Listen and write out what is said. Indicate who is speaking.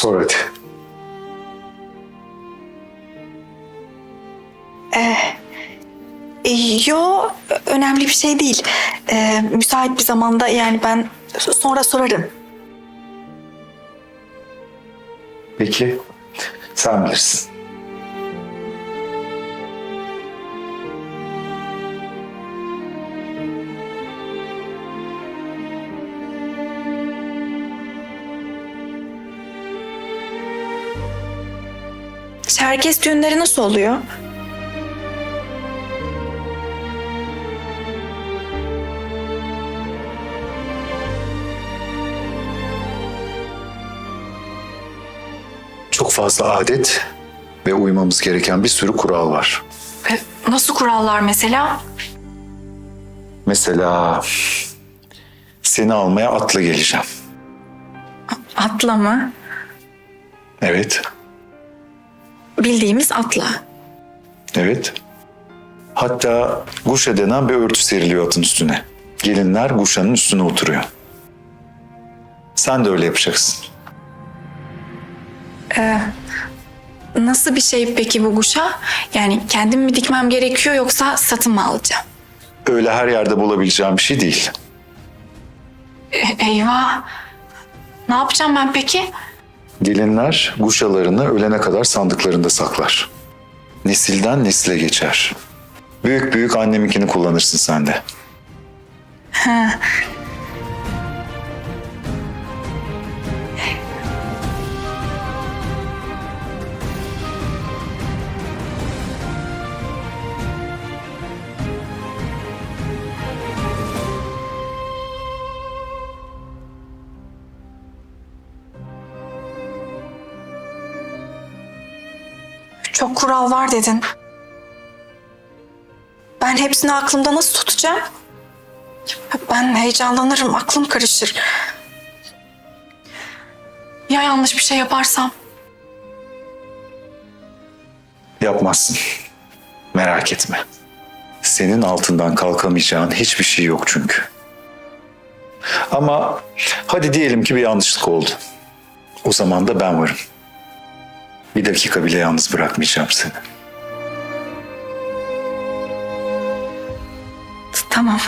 Speaker 1: Sor hadi.
Speaker 2: E, yo, önemli bir şey değil. E, müsait bir zamanda yani ben sonra sorarım.
Speaker 1: Peki. Sen bilirsin.
Speaker 2: Çerkez düğünleri nasıl oluyor?
Speaker 1: Çok fazla adet ve uymamız gereken bir sürü kural var.
Speaker 2: E, nasıl kurallar mesela?
Speaker 1: Mesela seni almaya atla geleceğim.
Speaker 2: Atla mı?
Speaker 1: Evet,
Speaker 2: Bildiğimiz atla.
Speaker 1: evet. Hatta guşa denen bir örtü seriliyor atın üstüne. Gelinler guşanın üstüne oturuyor. Sen de öyle yapacaksın.
Speaker 2: Nasıl bir şey peki bu guşa? Yani kendim mi dikmem gerekiyor yoksa satın mı alacağım?
Speaker 1: Öyle her yerde bulabileceğim bir şey değil.
Speaker 2: E, eyvah. Ne yapacağım ben peki?
Speaker 1: Gelinler guşalarını ölene kadar sandıklarında saklar. Nesilden nesile geçer. Büyük büyük anneminkini kullanırsın sen de.
Speaker 2: Çok kural var dedin. Ben hepsini aklımda nasıl tutacağım? Ben heyecanlanırım, aklım karışır. Ya yanlış bir şey yaparsam?
Speaker 1: Yapmazsın. Merak etme. Senin altından kalkamayacağın hiçbir şey yok çünkü. Ama hadi diyelim ki bir yanlışlık oldu. O zaman da ben varım. Bir dakika bile yalnız bırakmayacağım seni.
Speaker 2: Tamam.